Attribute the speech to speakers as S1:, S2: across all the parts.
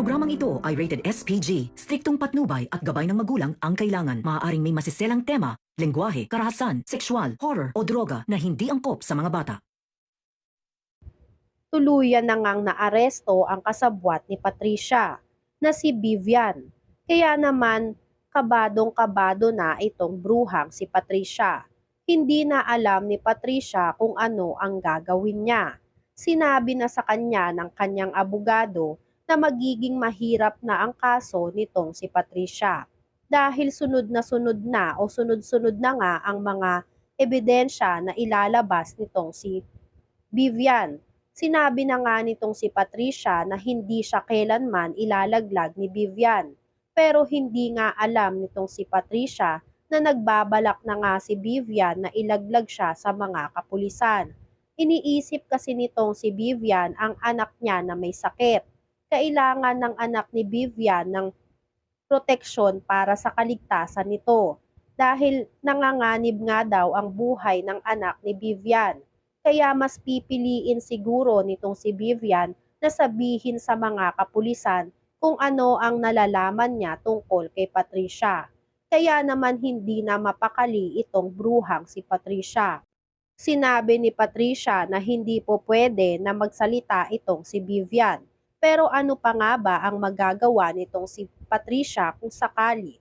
S1: programang ito ay rated SPG. Striktong patnubay at gabay ng magulang ang kailangan. Maaaring may masiselang tema, lengguwahe, karahasan, sexual, horror o droga na hindi angkop sa mga bata.
S2: tuluyan na ngang naaresto ang kasabwat ni Patricia na si Vivian. Kaya naman kabadong-kabado na itong bruhang si Patricia. Hindi na alam ni Patricia kung ano ang gagawin niya. Sinabi na sa kanya ng kanyang abogado na magiging mahirap na ang kaso nitong si Patricia. Dahil sunod na sunod na o sunod-sunod na nga ang mga ebidensya na ilalabas nitong si Vivian Sinabi na nga nitong si Patricia na hindi siya kailanman ilalaglag ni Vivian. Pero hindi nga alam nitong si Patricia na nagbabalak na nga si Vivian na ilaglag siya sa mga kapulisan. Iniisip kasi nitong si Vivian ang anak niya na may sakit. Kailangan ng anak ni Vivian ng proteksyon para sa kaligtasan nito dahil nanganganib nga daw ang buhay ng anak ni Vivian. Kaya mas pipiliin siguro nitong si Vivian na sabihin sa mga kapulisan kung ano ang nalalaman niya tungkol kay Patricia. Kaya naman hindi na mapakali itong bruhang si Patricia. Sinabi ni Patricia na hindi po pwede na magsalita itong si Vivian. Pero ano pa nga ba ang magagawa nitong si Patricia kung sakali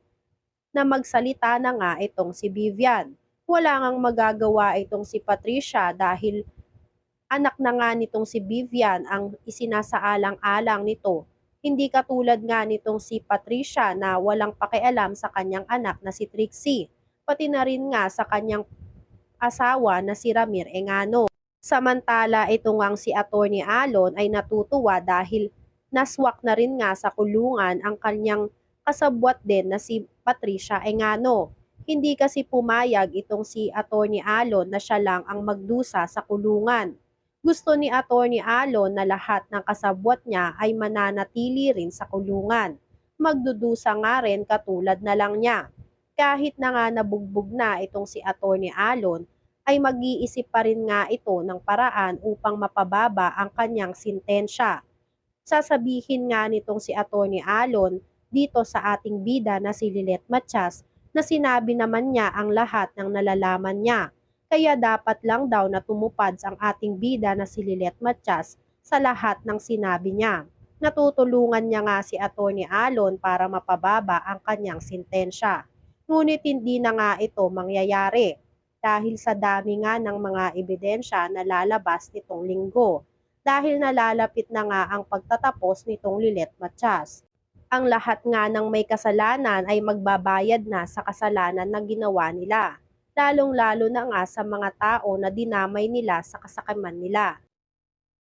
S2: na magsalita na nga itong si Vivian? wala ngang magagawa itong si Patricia dahil anak na nga nitong si Vivian ang isinasaalang-alang nito. Hindi katulad nga nitong si Patricia na walang pakialam sa kanyang anak na si Trixie, pati na rin nga sa kanyang asawa na si Ramir Engano. Samantala ito ngang si Attorney Alon ay natutuwa dahil naswak na rin nga sa kulungan ang kanyang kasabwat din na si Patricia Engano. Hindi kasi pumayag itong si Attorney Alon na siya lang ang magdusa sa kulungan. Gusto ni Attorney Alon na lahat ng kasabwat niya ay mananatili rin sa kulungan. Magdudusa nga rin katulad na lang niya. Kahit na nga nabugbog na itong si Attorney Alon, ay mag-iisip pa rin nga ito ng paraan upang mapababa ang kanyang sintensya. Sasabihin nga nitong si Attorney Alon dito sa ating bida na si Lilet Matias na sinabi naman niya ang lahat ng nalalaman niya. Kaya dapat lang daw na tumupad ang ating bida na si Lilet Matias sa lahat ng sinabi niya. Natutulungan niya nga si Attorney Alon para mapababa ang kanyang sintensya. Ngunit hindi na nga ito mangyayari dahil sa dami nga ng mga ebidensya na lalabas nitong linggo dahil nalalapit na nga ang pagtatapos nitong Lilet Matias ang lahat nga ng may kasalanan ay magbabayad na sa kasalanan na ginawa nila, lalong-lalo na nga sa mga tao na dinamay nila sa kasakiman nila.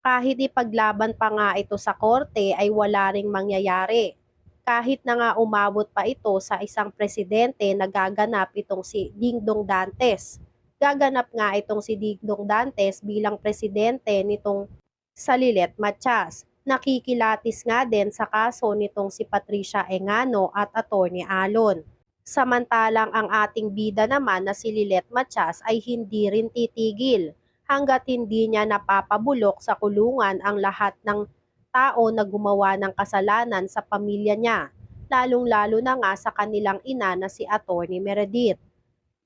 S2: Kahit ipaglaban pa nga ito sa korte ay wala ring mangyayari. Kahit na nga umabot pa ito sa isang presidente na gaganap itong si Dingdong Dantes. Gaganap nga itong si Dingdong Dantes bilang presidente nitong Salilet Matias nakikilatis nga din sa kaso nitong si Patricia Engano at Attorney Alon. Samantalang ang ating bida naman na si Lilet Matias ay hindi rin titigil hanggat hindi niya napapabulok sa kulungan ang lahat ng tao na gumawa ng kasalanan sa pamilya niya, lalong-lalo na nga sa kanilang ina na si Attorney Meredith.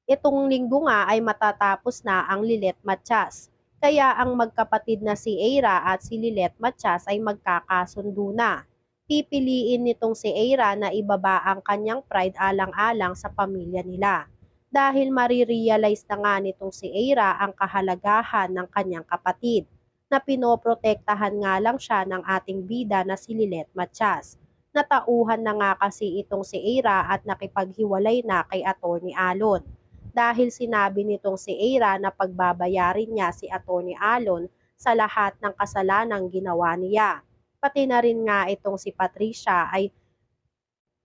S2: Itong linggo nga ay matatapos na ang Lilet Matias kaya ang magkapatid na si Eira at si Lilet Matias ay magkakasundo na. Pipiliin nitong si Eira na ibaba ang kanyang pride alang-alang sa pamilya nila. Dahil marirealize na nga nitong si Eira ang kahalagahan ng kanyang kapatid na pinoprotektahan nga lang siya ng ating bida na si Lilet Matias. Natauhan na nga kasi itong si Eira at nakipaghiwalay na kay Attorney Alon dahil sinabi nitong si Eira na pagbabayarin niya si Attorney Alon sa lahat ng kasalanang ginawa niya. Pati na rin nga itong si Patricia ay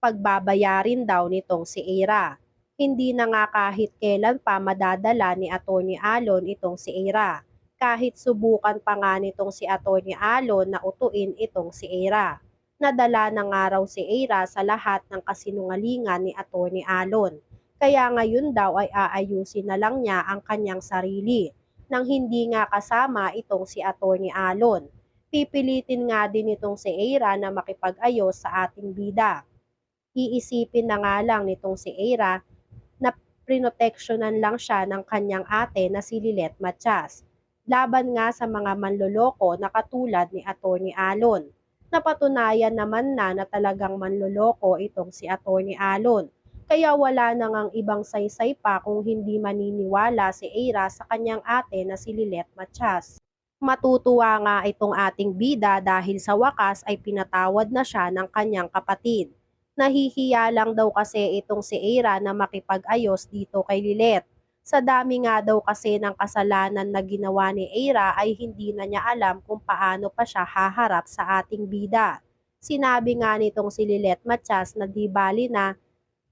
S2: pagbabayarin daw nitong si Eira. Hindi na nga kahit kailan pa madadala ni Attorney Alon itong si Eira. Kahit subukan pa nga nitong si Attorney Alon na utuin itong si Eira. Nadala na nga raw si Eira sa lahat ng kasinungalingan ni Attorney Alon kaya ngayon daw ay aayusin na lang niya ang kanyang sarili nang hindi nga kasama itong si Attorney Alon. Pipilitin nga din itong si Eira na makipag-ayos sa ating bida. Iisipin na nga lang nitong si Eira na prinoteksyonan lang siya ng kanyang ate na si Lilet Matias. Laban nga sa mga manloloko na katulad ni Attorney Alon. Napatunayan naman na na talagang manloloko itong si Attorney Alon. Kaya wala na ngang ibang saysay pa kung hindi maniniwala si Eira sa kanyang ate na si Lilet Matias. Matutuwa nga itong ating bida dahil sa wakas ay pinatawad na siya ng kanyang kapatid. Nahihiya lang daw kasi itong si Eira na makipag-ayos dito kay Lilet. Sa dami nga daw kasi ng kasalanan na ginawa ni Eira ay hindi na niya alam kung paano pa siya haharap sa ating bida. Sinabi nga nitong si Lilet Matias na di bali na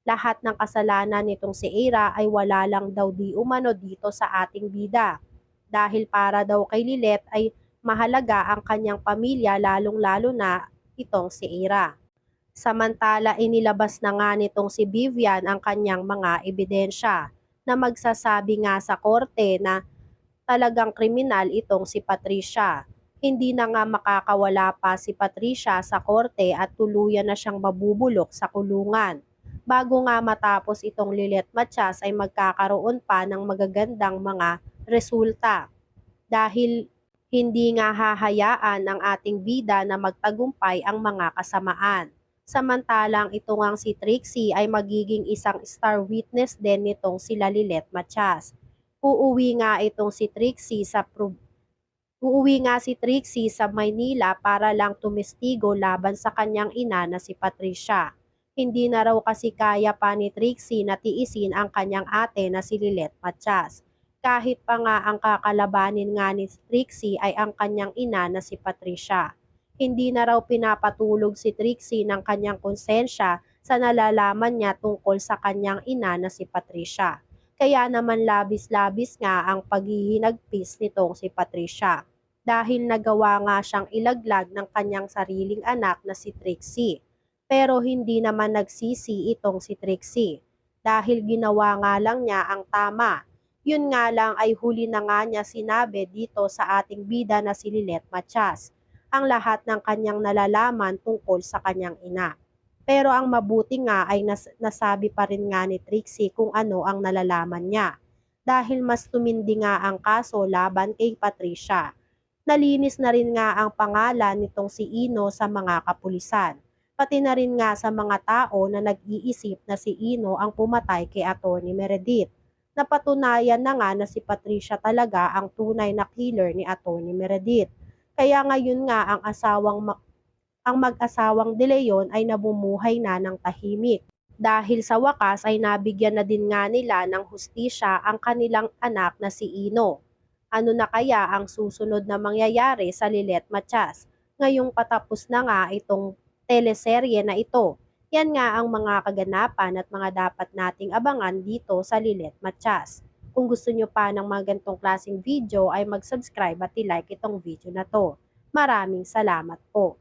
S2: lahat ng kasalanan nitong si Eira ay wala lang daw di umano dito sa ating bida. Dahil para daw kay Lilet ay mahalaga ang kanyang pamilya lalong-lalo na itong si Eira. Samantala inilabas na nga nitong si Vivian ang kanyang mga ebidensya na magsasabi nga sa korte na talagang kriminal itong si Patricia. Hindi na nga makakawala pa si Patricia sa korte at tuluyan na siyang mabubulok sa kulungan. Bago nga matapos itong Lilet Matias ay magkakaroon pa ng magagandang mga resulta. Dahil hindi nga hahayaan ng ating bida na magtagumpay ang mga kasamaan. Samantalang ito ngang si Trixie ay magiging isang star witness din nitong sila Lilet Matias. Uuwi nga itong si Trixie sa pro- Uuwi nga si Trixie sa Maynila para lang tumestigo laban sa kanyang ina na si Patricia. Hindi na raw kasi kaya pa ni Trixie na tiisin ang kanyang ate na si Lilet Matias. Kahit pa nga ang kakalabanin nga ni Trixie ay ang kanyang ina na si Patricia hindi na raw pinapatulog si Trixie ng kanyang konsensya sa nalalaman niya tungkol sa kanyang ina na si Patricia. Kaya naman labis-labis nga ang paghihinagpis nitong si Patricia dahil nagawa nga siyang ilaglag ng kanyang sariling anak na si Trixie. Pero hindi naman nagsisi itong si Trixie dahil ginawa nga lang niya ang tama. Yun nga lang ay huli na nga niya sinabi dito sa ating bida na si Lilet Matias ang lahat ng kanyang nalalaman tungkol sa kanyang ina. Pero ang mabuti nga ay nas- nasabi pa rin nga ni Trixie kung ano ang nalalaman niya. Dahil mas tumindi nga ang kaso laban kay Patricia. Nalinis na rin nga ang pangalan nitong si Ino sa mga kapulisan. Pati na rin nga sa mga tao na nag-iisip na si Ino ang pumatay kay Atty. Meredith. Napatunayan na nga na si Patricia talaga ang tunay na killer ni Atty. Meredith. Kaya ngayon nga ang asawang ma- ang mag-asawang De Leon ay nabumuhay na ng tahimik. Dahil sa wakas ay nabigyan na din nga nila ng hustisya ang kanilang anak na si Ino. Ano na kaya ang susunod na mangyayari sa Lilet Matias? Ngayong patapos na nga itong teleserye na ito. Yan nga ang mga kaganapan at mga dapat nating abangan dito sa Lilet Matias. Kung gusto nyo pa ng mga gantong klaseng video ay mag-subscribe at i-like itong video na to. Maraming salamat po.